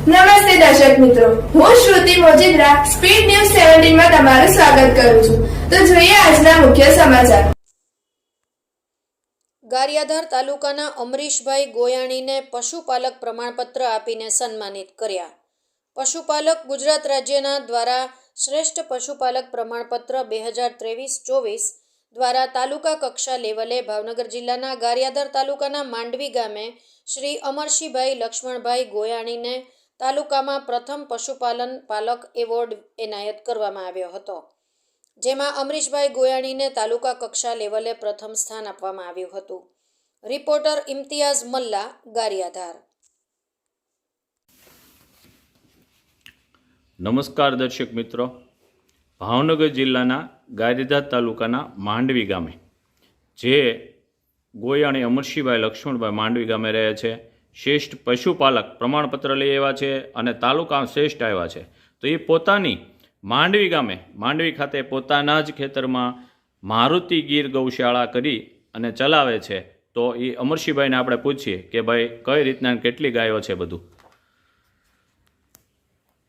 નમસ્તે દર્શક મિત્રો. હું શ્રુતિ મોજીદ્રા, સ્પીડ ન્યૂઝ સેવન્ટીનમાં તમારું સ્વાગત કરું છું. તો જોઈએ આજના મુખ્ય સમાચાર. ગારિયાધાર તાલુકાના અમરીશભાઈ ગોયાણીને પશુપાલક પ્રમાણપત્ર આપીને સન્માનિત કર્યા. પશુપાલક ગુજરાત રાજ્યના દ્વારા શ્રેષ્ઠ પશુપાલક પ્રમાણપત્ર બે હજાર ત્રેવીસ ચોવીસ દ્વારા તાલુકા કક્ષા લેવલે ભાવનગર જિલ્લાના ગારિયાધાર તાલુકાના માંડવી ગામે શ્રી અમરશીભાઈ લક્ષ્મણભાઈ ગોયાણીને તાલુકામાં પ્રથમ પશુપાલન પાલક એવોર્ડ એનાયત કરવામાં આવ્યો હતો, જેમાં અમરીશભાઈ ગોયાણીને તાલુકા કક્ષા લેવલે પ્રથમ સ્થાન આપવામાં આવ્યું હતું. રિપોર્ટર ઇમ્તિયાઝ મલ્લા, ગારિયાધાર. નમસ્કાર દર્શક મિત્રો. ભાવનગર જિલ્લાના ગારિધાર તાલુકાના માંડવી ગામે, જે ગોયાણી અમરશીભાઈ લક્ષ્મણભાઈ માંડવી ગામે રહે છે. શ્રેષ્ઠ પશુપાલક પ્રમાણપત્ર લઈ આવ્યા છે અને તાલુકા શ્રેષ્ઠ આવ્યા છે. તો એ પોતાની માંડવી ગામે માંડવી ખાતે પોતાના જ ખેતરમાં મારુતિ ગીર ગૌશાળા કરી અને ચલાવે છે. તો એ અમરશીભાઈને આપણે પૂછીએ કે ભાઈ કઈ રીતના કેટલી ગાયો છે બધું?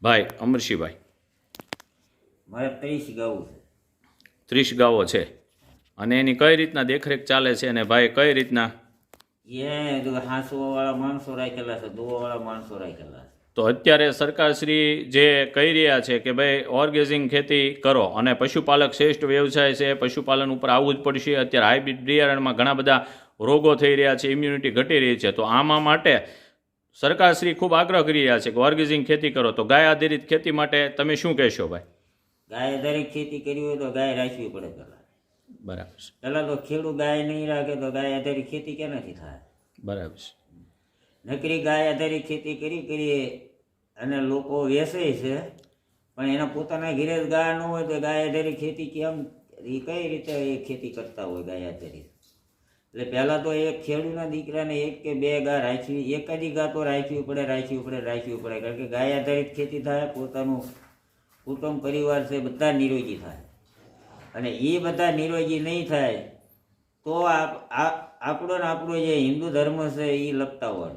ભાઈ અમરશીભાઈ. મારે ત્રીસ ગાઉ ત્રીસ ગાવો છે. અને એની કઈ રીતના દેખરેખ ચાલે છે અને ભાઈ કઈ રીતના એ જો હાંસવાવાળા માણસો રાખેલા છે દોવાવાળા માણસો રાખેલા છે. તો અત્યારે સરકારશ્રી જે કહી રહ્યા છે કે ભાઈ ઓર્ગેઝિંગ ખેતી કરો અને પશુપાલક શ્રેષ્ઠ વ્યવસાય છે પશુપાલન ઉપર આવવું જ પડશે. અત્યારે હાઇબ્રિડ બિયારણમાં ઘણા બધા રોગો થઈ રહ્યા છે ઇમ્યુનિટી ઘટી રહી છે. તો આમાં માટે સરકારશ્રી ખૂબ આગ્રહ કરી રહ્યા છે કે ઓર્ગેઝિંગ ખેતી કરો. તો ગાય આધારિત ખેતી માટે તમે શું કહેશો ભાઈ? ગાય આધારિત ખેતી કરવી હોય તો ગાય રાખવી પડે પહેલાં. બરાબર છે. પહેલાં તો ખેડૂત ગાય નહીં રાખે તો ગાય આધારિત ખેતી કેનાથી થાય? બરાબર છે. નકરી ગાય આધારિત ખેતી કરી કરી અને લોકો વેસે છે પણ એના પોતાના ઘેરે જ ગાય ન હોય તો ગાય આધારિત ખેતી કેમ એ કઈ રીતે એ ખેતી કરતા હોય ગાય આધારિત એટલે પહેલાં તો એક ખેડૂતના દીકરાને એક કે બે ગા રાખવી એકાદી ગા તો રાખવી પડે રાખવી પડે રાખવી પડે. કારણ કે ગાય આધારિત ખેતી થાય પોતાનું કુટુંબ પરિવાર છે બધા નિરોગી થાય. અને એ બધા નિરોગી નહીં થાય, તો આપણો ને આપણો જે હિન્દુ ધર્મ છે, એ લપતા હોય.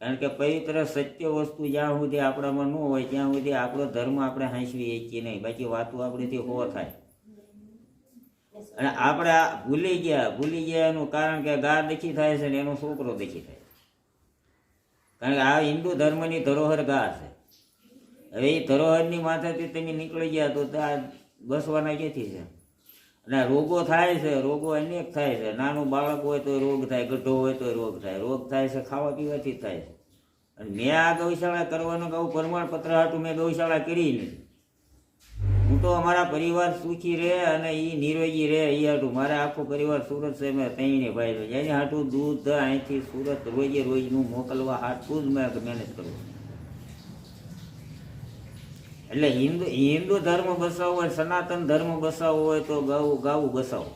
કારણ કે પવિત્ર સત્ય વસ્તુ જ્યાં સુધી આપણામાં ન હોય, ત્યાં સુધી આપણો ધર્મ આપણે હાંસવી શકીએ નહીં. બાકી વાતો આપણેથી હો થાય. અને આપણે ભૂલી ગયા ભૂલી ગયા એનું કારણ કે ગા દખી થાય છે ને એનો છોકરો દખી થાય. કારણ કે આ હિન્દુ ધર્મની ધરોહર ગા છે. હવે એ ધરોહરની માથેથી તમે નીકળી ગયા તો ત્યાં બસવાના ક્યાંથી છે? અને રોગો થાય છે, રોગો અનેક થાય છે. નાનું બાળક હોય તો રોગ થાય, ગઢો હોય તો રોગ થાય. રોગ થાય છે, ખાવા પીવાથી થાય છે. અને મેં આ ગૌશાળા કરવાનું કહું પ્રમાણપત્ર હાટું મેં ગૌશાળા કરી નથી હું તો અમારા પરિવાર સુખી રહે અને એ નિરોગી રહે એ હાટું. મારે આખો પરિવાર સુરત છે મેં ત્રણે ભાઈ એની હાટું દૂધ, અહીંથી સુરત રોજે રોજનું મોકલવા હાટું જ મેં મહેનત કરું. એટલે હિન્દુ હિન્દુ ધર્મ બસાવવો હોય, સનાતન ધર્મ બસાવવો હોય તો ગાવું ગાવું બસાવો.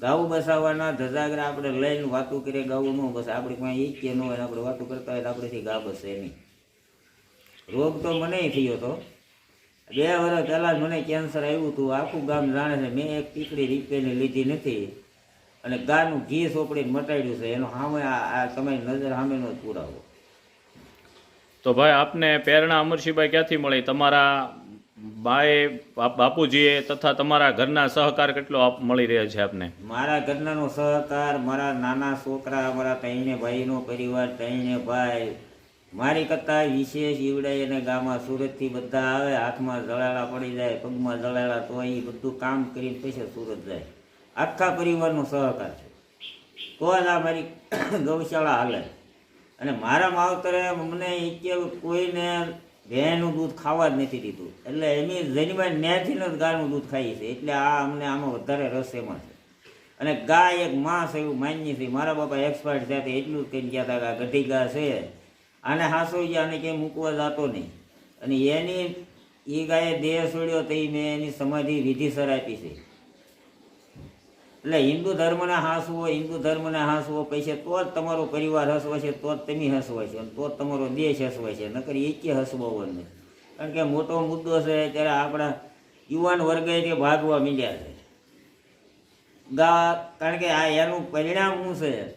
ગાવું બસાવવાના ધજાગરા આપણે લઈને વાતું કરીએ, ગાવું ન બસ. આપણે કોઈ ઈ ન હોય, આપણે વાતું કરતા હોય આપણેથી ગા બસે નહીં રોગ તો મને થયો હતો બે વર્ષ પહેલાં મને કેન્સર આવ્યું હતું. આખું ગામ જાણે છે, મેં એક પીકડી રીપેરની લીધી નથી. અને ગાનું ઘી સોપડીને મટાડ્યું છે. એનો સામે આ તમે નજર સામેનો જ પુરાવો. તો ભાઈ, આપને પ્રેરણા અમરસિંહભાઈ ક્યાંથી મળી? તમારા બાએ બાપ- બાપુજીએ તથા તમારા ઘરના સહકાર કેટલો મળી રહ્યો છે આપને? મારા ઘરનાનો સહકાર, મારા નાના છોકરા, મારા ત્રણે ભાઈનો પરિવાર, ત્રણે ભાઈ. મારી કરતા વિશેષ ઈવડાઈ અને ગામમાં સુરતથી બધા આવે, હાથમાં જળાળા પડી જાય, પગમાં જળાળા તો એ બધું કામ કરીને પછી સુરત જાય. આખા પરિવારનો સહકાર છે. તો જ આ મારી ગૌશાળા હાલે. અને મારા માવતરે મને કે કોઈને ભેંનું દૂધ ખાવા જ નથી દીધું. એટલે એની જનીમાં ન્યાથી જ ગાયનું દૂધ ખાઈએ છે. એટલે આ અમને આમાં વધારે રસ એમાં છે. અને ગાય એક માસ એવું માન્ય છે. મારા બાપા એક્સપર્ટ થયા એટલું જ કહીને ગયા હતા કે આ ગઢી ગા છે. આને હાંસોઈ ગયા અને ક્યાંય મૂકવા જતો નહીં. અને એની એ ગાયે દેહ છોડ્યો તો મેં એની સમાધિ વિધિસર આપી છે. એટલે હિન્દુ ધર્મને હાંસવો હિન્દુ ધર્મને હાંસવો પૈસે તો જ તમારો પરિવાર હસવાશે તો જ તમે હસવો અને તો જ તમારો દેશ હસવાશે નકર એકે હસવાવો નહીં. કારણ કે મોટો મુદ્દો છે, ત્યારે આપણા યુવાન વર્ગે તે ભાગવા મીડ્યા છે. ગા, કારણ કે આ એનું પરિણામ શું છે?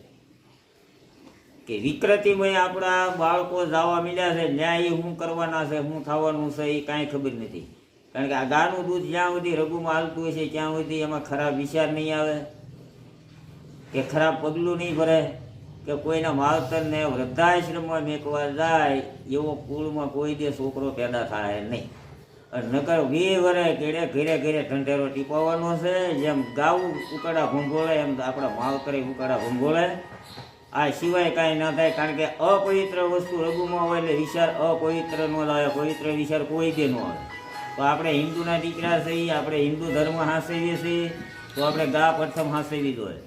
કે વિકૃતિમય આપણા બાળકો જવા મીડ્યા છે એ શું કરવાના છે, શું થવાનું છે એ કાંઈ ખબર નથી. કારણ કે આ ગાનું દૂધ જ્યાં સુધી રઘુમાં હાલતું હોય છે, ત્યાં સુધી એમાં ખરાબ વિચાર નહીં આવે. કે ખરાબ પગલું નહીં ભરે, કે કોઈના માવતરને વૃદ્ધાશ્રમમાં મેકવા જાય, એવો કુળમાં કોઈ દે છોકરો પેદા થાય નહીં. અને નકર વી વરે ઘેરે ઘેરે ઘેરે ઠંઢેરો ટીપાવવાનો છે, જેમ ગાવું ઉકાળા ભૂંગોળે, એમ આપણા માવતરે ઉકાળા ભૂંગોળે. આ સિવાય કાંઈ ના થાય, કારણ કે અપવિત્ર વસ્તુ રઘુમાં હોય એટલે વિચાર અપવિત્ર ન લાવે, પવિત્ર વિચાર કોઈ દે ન આવે. તો આપણે હિન્દુના દીકરા છીએ આપણે હિન્દુ ધર્મ હાંસવીએ છીએ, તો આપણે ગા પ્રથમ હાંસવી જોઈએ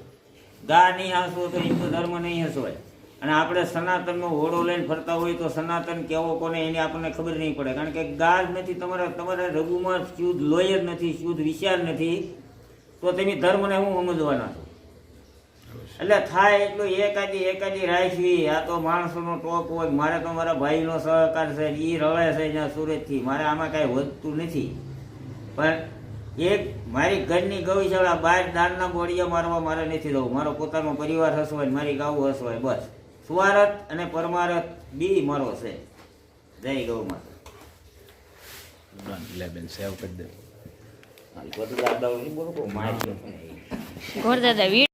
ગા નહીં હાંસવો તો હિન્દુ ધર્મ નહીં હસવાય. અને આપણે સનાતનનો હોડો લઈને ફરતા હોય તો સનાતન કેવો કોને એની આપણને ખબર નહીં પડે. કારણ કે ગા જ નથી, તમારા તમારા રઘુમાં શુદ્ધ લોયર નથી, શુદ્ધ વિચાર નથી, તો તમે ધર્મને હું સમજવાના છો? એટલે થાય એટલું એકાદી એકાદી રાખવી. આ તો માણસોનો ટોપ હોય મારે તો મારા ભાઈનો સહકાર છે એ રળે છે જ્યાં સુરતથી. મારે આમાં કાંઈ વધતું નથી. પણ એક મારી ઘરની ગૌશાળા બહાર દાનના બોડિયા મારવા મારે નથી જવું. મારો પોતાનો પરિવાર હસવાય મારી ગાવું હસવાય બસ. સ્વારથ અને પરમારથ બી મારો છે. જય ગૌ માતા. સેવ કરી દે. ઘોર દાદા